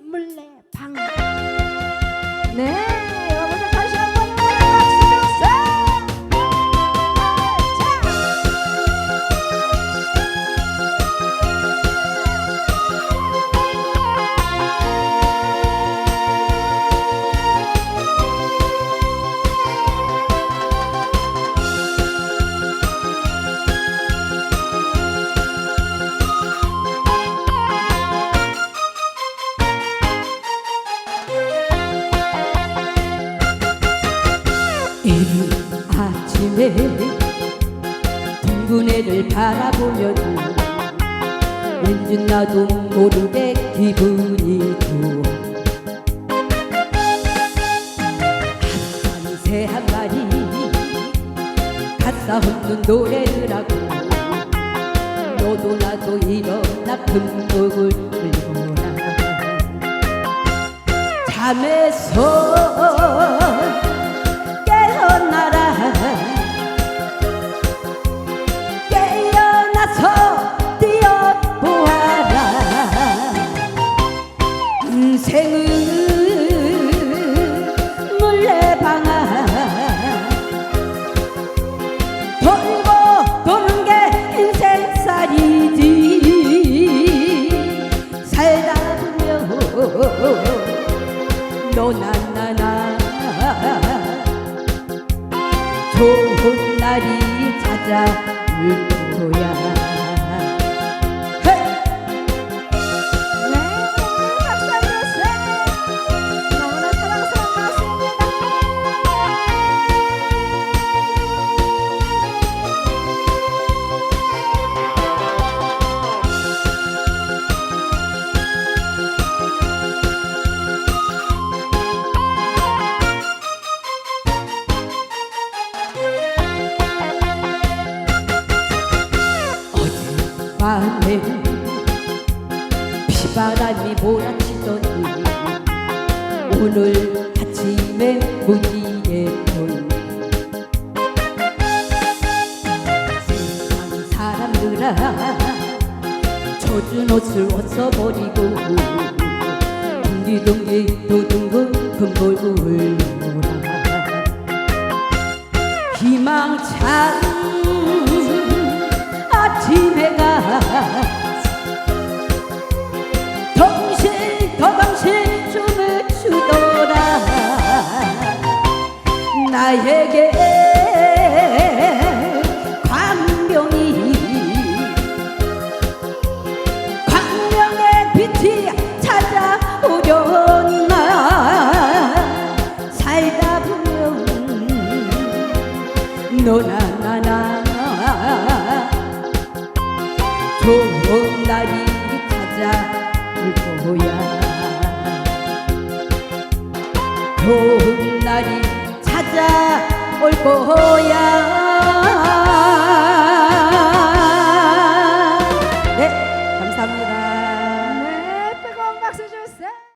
물레방. 네, 이른 아침에 둥근 애를 바라보면 왠지 나도 모르게 기분이 좋아. 한새한 마리 가사 없는 노래를 하고 너도 나도 나쁜 곡을 불거라 잠에서 너나 나나. 좋은 날이 찾아올 거야 밤에 비바람이 몰아치더니 오늘 아침에 무지개 본 세상 사람들아 젖은 옷을 벗어버리고 둥기둥기 도둥근 금볼을 몰아. 희망찬 너나 나나 좋은 날이 찾아올 거야. 좋은 날이 찾아올 거야